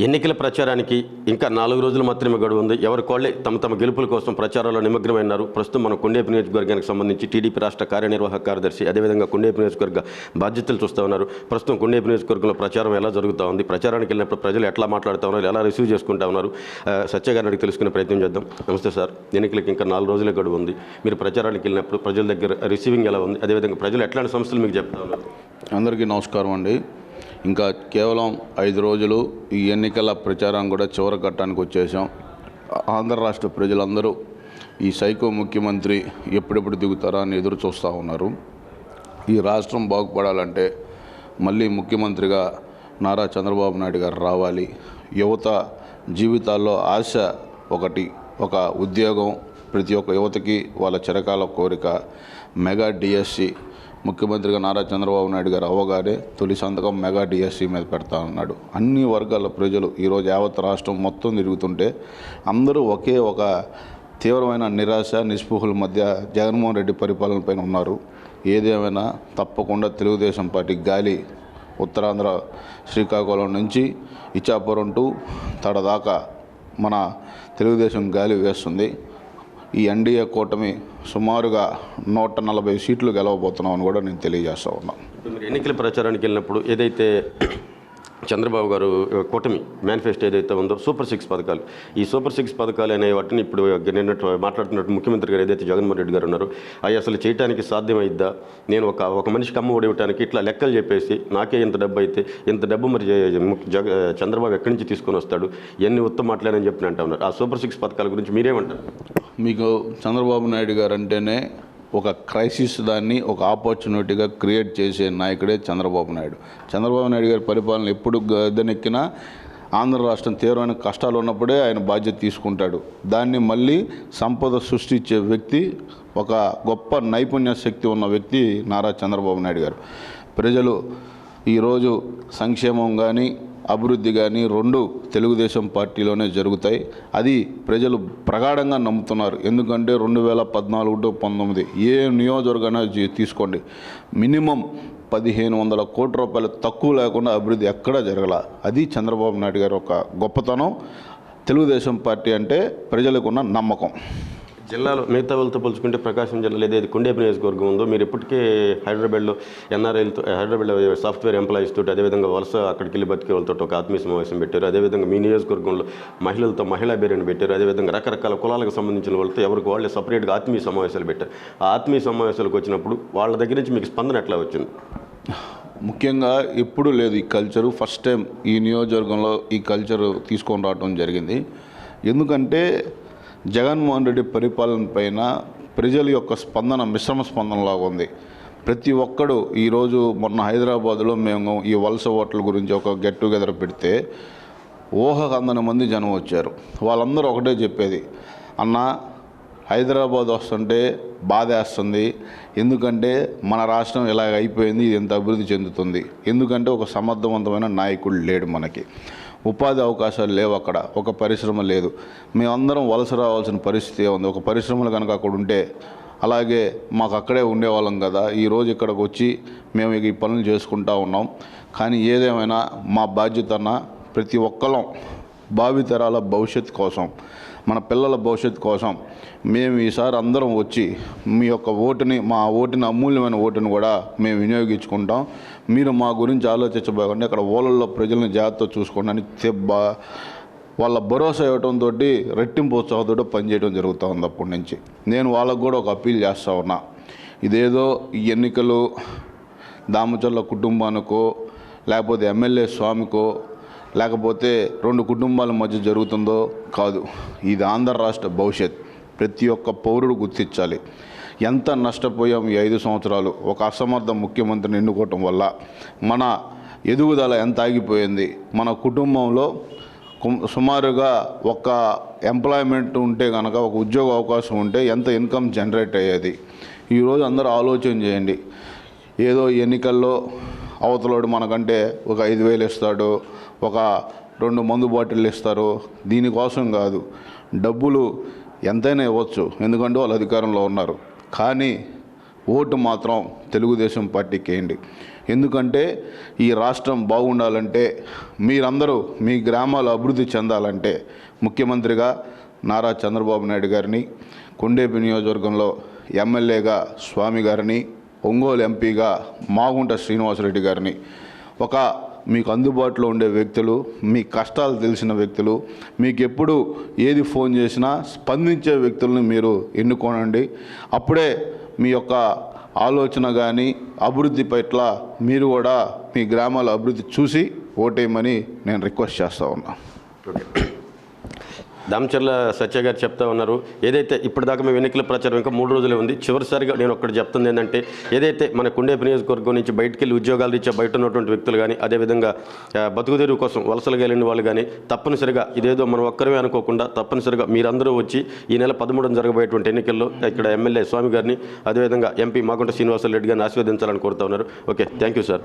ఎన్నికల ప్రచారానికి ఇంకా నాలుగు రోజులు మాత్రమే గడువు ఉంది. ఎవరి కోళ్ళే తమ తమ గెలుపుల కోసం ప్రచారంలో నిమగ్నమైనారు ప్రస్తుతం మనం కొండేపు నియోజకవర్గానికి సంబంధించి టీడీపీ రాష్ట్ర కార్యనిర్వాహక కార్యదర్శి అదేవిధంగా కొండేపు నియోజకవర్గ బాధ్యతలు చూస్తూ ఉన్నారు. ప్రస్తుతం కొండేపు నియోజకవర్గంలో ప్రచారం ఎలా జరుగుతూ ఉంది? ప్రచారానికి వెళ్ళినప్పుడు ప్రజలు ఎట్లా మాట్లాడుతూ ఉన్నారు? ఎలా రిసీవ్ చేసుకుంటా ఉన్నారు? ఆ, సత్య గారిని తెలుసుకునే ప్రయత్నం చేద్దాం. నమస్తే సార్. ఎన్నికలకు ఇంకా నాలుగు రోజులే గడువు ఉంది. మీరు ప్రచారానికి వెళ్ళినప్పుడు ప్రజల దగ్గర రిసీవింగ్ ఎలా ఉంది? అదేవిధంగా ప్రజలు ఎట్లాంటి సమస్యలు మీకు చెప్తా ఉన్నారు? అందరికీ నమస్కారం అండి. ఇంకా కేవలం ఐదు రోజులు ఈ ఎన్నికల ప్రచారం కూడా చివరి ఘట్టానికి వచ్చేసాం. ఆంధ్ర రాష్ట్ర ప్రజలందరూ ఈ సైకో ముఖ్యమంత్రి ఎప్పుడెప్పుడు దిగుతారా అని ఎదురు చూస్తూ ఉన్నారు. ఈ రాష్ట్రం బాగుపడాలంటే మళ్ళీ ముఖ్యమంత్రిగా నారా చంద్రబాబు నాయుడు గారు రావాలి. యువత జీవితాల్లో ఆశ ఒకటి ఒక ఉద్యోగం ప్రతి ఒక్క యువతకి వాళ్ళ చిరకాల కోరిక. మెగా డిఎస్సి ముఖ్యమంత్రిగా నారా చంద్రబాబు నాయుడు గారు అవ్వగానే తొలి సంతకం మెగా డిఎస్సి మీద పెడతా ఉన్నాడు. అన్ని వర్గాల ప్రజలు ఈరోజు యావత్ రాష్ట్రం మొత్తం తిరుగుతుంటే అందరూ ఒకే ఒక తీవ్రమైన నిరాశ నిస్పృహల మధ్య జగన్మోహన్ రెడ్డి పరిపాలన పైన ఉన్నారు. ఏదేమైనా తప్పకుండా తెలుగుదేశం పార్టీ గాలి ఉత్తరాంధ్ర శ్రీకాకుళం నుంచి ఇచ్చాపురం టు తడదాకా మన తెలుగుదేశం గాలి వేస్తుంది. ఈ ఎన్డీఏ కూటమి సుమారుగా నూట నలభై సీట్లు గెలవబోతున్నామని కూడా నేను తెలియజేస్తా ఉన్నాను ఎన్నికల ప్రచారానికి వెళ్ళినప్పుడు ఏదైతే చంద్రబాబు గారు కూటమి మేనిఫెస్టో ఏదైతే ఉందో సూపర్ సిక్స్ పథకాలు. ఈ సూపర్ సిక్స్ పథకాలు అనే వాటిని ఇప్పుడు నిన్నట్టు మాట్లాడుతున్నట్టు ముఖ్యమంత్రి గారు ఏదైతే జగన్మోహన్ రెడ్డి గారు ఉన్నారు అవి అసలు చేయడానికి సాధ్యమైద్దా? నేను ఒక ఒక మనిషికి అమ్మ ఒడి ఇవ్వడానికి ఇట్లా లెక్కలు చెప్పేసి నాకే ఇంత డబ్బు అయితే ఇంత డబ్బు మరి జగ చంద్రబాబు ఎక్కడి నుంచి తీసుకొని వస్తాడు? ఎన్ని ఉత్తమ మాట్లాడని చెప్పిన అంటా ఉన్నారు. ఆ సూపర్ సిక్స్ పథకాల గురించి మీరేమంటారు? మీకు చంద్రబాబు నాయుడు గారు అంటేనే ఒక క్రైసిస్ దాన్ని ఒక ఆపర్చునిటీగా క్రియేట్ చేసే నాయకుడే చంద్రబాబు నాయుడు. చంద్రబాబు నాయుడు గారి పరిపాలన ఎప్పుడు గద్దెనెక్కినా ఆంధ్ర రాష్ట్రం తీవ్రమైన కష్టాలు ఉన్నప్పుడే ఆయన బాధ్యత తీసుకుంటాడు. దాన్ని మళ్ళీ సంపద సృష్టించే వ్యక్తి ఒక గొప్ప నైపుణ్య శక్తి ఉన్న వ్యక్తి నారా చంద్రబాబు నాయుడు గారు. ప్రజలు ఈరోజు సంక్షేమం కానీ అభివృద్ధి కానీ రెండు తెలుగుదేశం పార్టీలోనే జరుగుతాయి. అది ప్రజలు ప్రగాఢంగా నమ్ముతున్నారు. ఎందుకంటే రెండు వేల పద్నాలుగు టు పంతొమ్మిది ఏ నియోజకవర్గాన తీసుకోండి. మినిమం పదిహేను వందల కోట్ల రూపాయలు తక్కువ లేకుండా అభివృద్ధి ఎక్కడా జరగల. అది చంద్రబాబు నాయుడు గారి ఒక గొప్పతనం. తెలుగుదేశం పార్టీ అంటే ప్రజలకున్న నమ్మకం. జిల్లాలో మిగతా వాళ్ళతో పోల్చుకుంటే ప్రకాశం జిల్లాలో ఏదైతే కొండేపు నియోజకవర్గం ఉందో మీరు ఇప్పటికే హైదరాబాద్లో ఎన్ఆర్ఐలతో హైదరాబాద్లో సాఫ్ట్వేర్ ఎంప్లాయీస్ తోటి అదేవిధంగా వలస అక్కడికి వెళ్ళి బతికే వాళ్ళతో ఒక ఆత్మీయ సమావేశం పెట్టారు. అదేవిధంగా మీ నియోజకవర్గంలో మహిళలతో మహిళా బేరని పెట్టారు. అదేవిధంగా రకరకాల కులాలకు సంబంధించిన వాళ్ళతో ఎవరికి వాళ్ళే సపరేట్గా ఆత్మీయ సమావేశాలు పెట్టారు. ఆ ఆత్మీయ సమావేశాలకు వచ్చినప్పుడు వాళ్ళ దగ్గర నుంచి మీకు స్పందన ఎట్లా వచ్చింది? ముఖ్యంగా ఎప్పుడూ లేదు ఈ కల్చరు ఫస్ట్ టైం ఈ నియోజకవర్గంలో ఈ కల్చరు తీసుకొని రావడం జరిగింది. ఎందుకంటే జగన్మోహన్ రెడ్డి పరిపాలన పైన ప్రజల యొక్క స్పందన మిశ్రమ స్పందనలాగా ఉంది. ప్రతి ఒక్కడు ఈరోజు మొన్న హైదరాబాద్లో మేము ఈ వలస ఓట్ల గురించి ఒక గెట్ టుగెదర్ పెడితే ఊహకు అందని మంది జనం వచ్చారు. వాళ్ళందరూ ఒకటే చెప్పేది అన్న హైదరాబాద్ వస్తుంటే బాధేస్తుంది. ఎందుకంటే మన రాష్ట్రం ఇలాగ అయిపోయింది ఇది ఎంత అభివృద్ధి చెందుతుంది. ఎందుకంటే ఒక సమర్థవంతమైన నాయకుడు లేడు మనకి. ఉపాధి అవకాశాలు లేవు అక్కడ. ఒక పరిశ్రమ లేదు. మేమందరం వలస రావాల్సిన పరిస్థితి ఉంది ఒక పరిశ్రమలు కనుక అక్కడ ఉంటే అలాగే మాకు అక్కడే ఉండేవాళ్ళం కదా. ఈరోజు ఇక్కడికి వచ్చి మేము ఈ పనులు చేసుకుంటా ఉన్నాం. కానీ ఏదేమైనా మా బాధ్యత అన్న ప్రతి ఒక్కరం భావితరాల భవిష్యత్ కోసం. మన పిల్లల భవిష్యత్తు కోసం మేము ఈసారి అందరం వచ్చి మీ యొక్క ఓటుని మా ఓటుని అమూల్యమైన ఓటుని కూడా మేము వినియోగించుకుంటాం. మీరు మా గురించి ఆలోచించబోకండి. అక్కడ ఓళ్ళల్లో ప్రజలను జాగ్రత్త చూసుకోండి. అని తెబ్బ వాళ్ళ భరోసా ఇవ్వడంతో రెట్టింపు ఉత్సాహంతో పనిచేయడం జరుగుతూ ఉంది అప్పటి నుంచి. నేను వాళ్ళకు కూడా ఒక అప్పీల్ చేస్తూ ఉన్నా. ఇదేదో ఈ ఎన్నికలు దామచర్ల కుటుంబానికో లేకపోతే ఎమ్మెల్యే స్వామికో లేకపోతే రెండు కుటుంబాల మధ్య జరుగుతుందో కాదు. ఇది ఆంధ్ర రాష్ట్ర భవిష్యత్. ప్రతి ఒక్క పౌరుడు గుర్తించాలి. ఎంత నష్టపోయాం ఈ ఐదు సంవత్సరాలు? ఒక అసమర్థ ముఖ్యమంత్రిని ఎన్నుకోవటం వల్ల మన ఎదుగుదల ఎంత ఆగిపోయింది? మన కుటుంబంలో సుమారుగా ఒక ఎంప్లాయ్మెంట్ ఉంటే కనుక ఒక ఉద్యోగ అవకాశం ఉంటే ఎంత ఇన్కమ్ జనరేట్ అయ్యేది? ఈరోజు అందరూ ఆలోచన చేయండి. ఏదో ఎన్నికల్లో అవతలోడు మనకంటే ఒక ఐదు వేలు ఇస్తాడు. ఒక రెండు మందు బాటిళ్ళు ఇస్తారు. దీనికోసం కాదు డబ్బులు ఎంతైనా ఇవ్వచ్చు. ఎందుకంటే వాళ్ళు అధికారంలో ఉన్నారు. కానీ ఓటు మాత్రం తెలుగుదేశం పార్టీకి వేయండి. ఎందుకంటే ఈ రాష్ట్రం బాగుండాలంటే మీరందరూ మీ గ్రామాలు అభివృద్ధి చెందాలంటే ముఖ్యమంత్రిగా నారా చంద్రబాబు నాయుడు గారిని కొండేపి నియోజకవర్గంలో ఎమ్మెల్యేగా స్వామి గారిని ఒంగోలు ఎంపీగా మాగుంట శ్రీనివాసరెడ్డి గారిని ఒక మీకు అందుబాటులో ఉండే వ్యక్తులు మీ కష్టాలు తెలిసిన వ్యక్తులు మీకు ఎప్పుడు ఏది ఫోన్ చేసినా స్పందించే వ్యక్తులను మీరు ఎన్నుకోనండి. అప్పుడే మీ యొక్క ఆలోచన కానీ అభివృద్ధి పట్ల మీరు కూడా మీ గ్రామాల అభివృద్ధి చూసి ఓటేయమని నేను రిక్వెస్ట్ చేస్తా ఉన్నా. దామచర్ల సత్య గారు చెప్తా ఉన్నారు. ఏదైతే ఇప్పటిదాకా మేము ఎన్నికల ప్రచారం ఇంకా మూడు రోజులే ఉంది చివరిసారిగా నేను ఒక్కటి చెప్తుంది ఏంటంటే ఏదైతే మన కుండేపు నియోజకవర్గం నుంచి బయటికి వెళ్ళి ఉద్యోగాలు ఇచ్చే బయట ఉన్నటువంటి వ్యక్తులు కానీ అదేవిధంగా బతుకుదేరు బతుకుదెరువు కోసం వలసలు వెళ్ళిన వాళ్ళు కానీ తప్పనిసరిగా ఇదేదో మనం ఒక్కరమే అనుకోకుండా తప్పనిసరిగా మీరందరూ వచ్చి ఈ నెల పదమూడున జరగబోయేటువంటి ఎన్నికల్లో ఇక్కడ ఎమ్మెల్యే స్వామి గారిని అదేవిధంగా ఎంపీ మాగుంట శ్రీనివాసరెడ్డి గారిని ఆశీర్వదించాలని కోరుతా ఉన్నారు. Okay thank you sir.